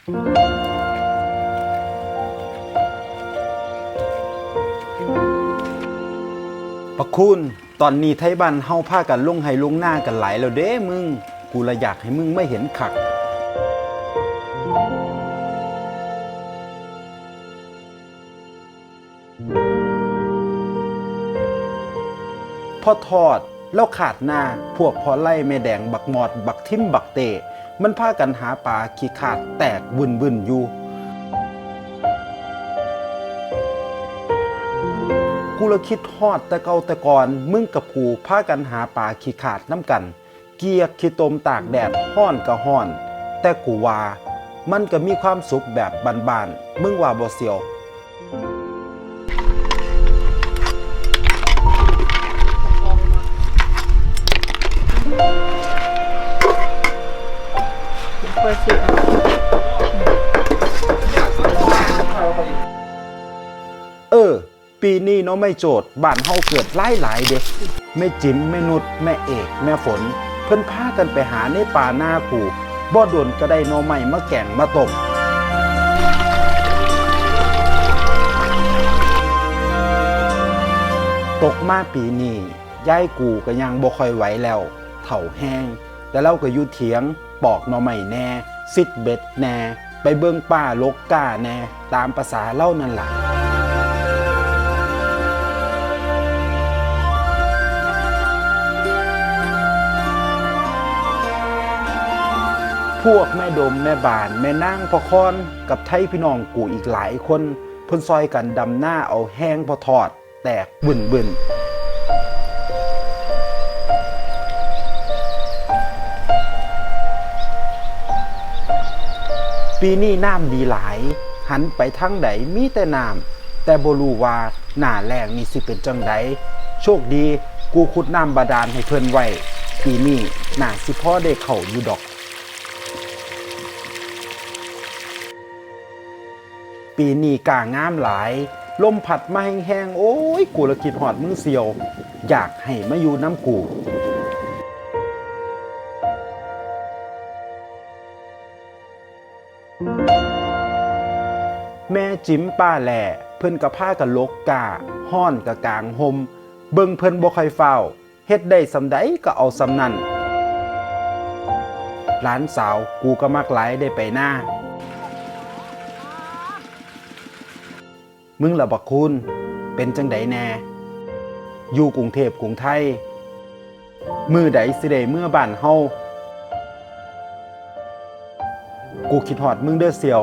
ประคุณตอนนี้ไทยบ้านเฮาพากันลงไห้ลงหน้ากันหลายแล้วเด้มึง กูละอยากให้มึงไม่เห็นคักพอทอดแล้วขาดหน้าพวกพอไล่แม่แดงบักหมอด บักทิมบักเตะ มันพากันหาปลาขี้ขาดแตกบึนบึนๆอยู่ กูละคิดฮอดแต่เก่าแต่ก่อนมึงกับกูพากันหาปลาขี้ขาดน้ำกัน เกียกขี้ตมตากแดดห้อนก็ห้อน แต่กูว่ามันก็มีความสุขแบบบานๆมึงว่าบ่เสียว สิเอเออ ปีนี้เนาะไม่โจทย์บ้านเฮาเกิดหลายหลายเด็กแม่จิ๋มแม่นุชแม่เอก แม่ฝน เพิ่นพากันไปหาในป่าหน้ากูบ่โดนก็ได้นอใหม่มาแก่งมาต้มตกมาปีนี้ยายกูก็ยังบ่ค่อยไหวแล้ว เถ่าแห้ง แต่เราก็อยู่เถียง ปอกหนอใหม่แน่ซิดเบ็ดแน่ ไปเบิ่งป้าลกก้าแน่ ตามภาษาเล่านั่นล่ะพวกแม่ดมแม่บานแม่นางพอคอนกับไทยพี่น้องกูอีกหลายคนเพิ่นซอยกันดำหน้าเอาแห้งพอทอด แตกบึนบึน ปีนี้น้ำดีหลาย หันไปทั้งใดมีแต่น้ำแต่บรูว่าหน้าแรงนี่สิเป็นจังใดโชคดีกูขุดน้ำบาดาลให้เพิ่อนไว้ ปีนี้น่าสิพ่อได้เข้าอยู่ดอก ปีนี้กางามหลาย ลมผัดมาแห้งๆโอ้ย กูละคิดหอดมึงเสียว อยากให้มาอยู่น้ำกู แม่จิ้มป้าแหล่เพิ่นกะผ้ากับลกกาห้อนกะกลางหมเบิ่งเพิ่นบ่ค่อยเฝ้าเฮ็ดได้สำใดก็เอาสำนั่นหลานสาวกูก็มักหลายได้ไปหน้า มึงละบักคุณ เป็นจังไดแน่ อยู่กรุงเทพกรุงไทย มือใดสิได้เมื่อบ้านเฮากูคิดฮอดมึงเด้อเสียว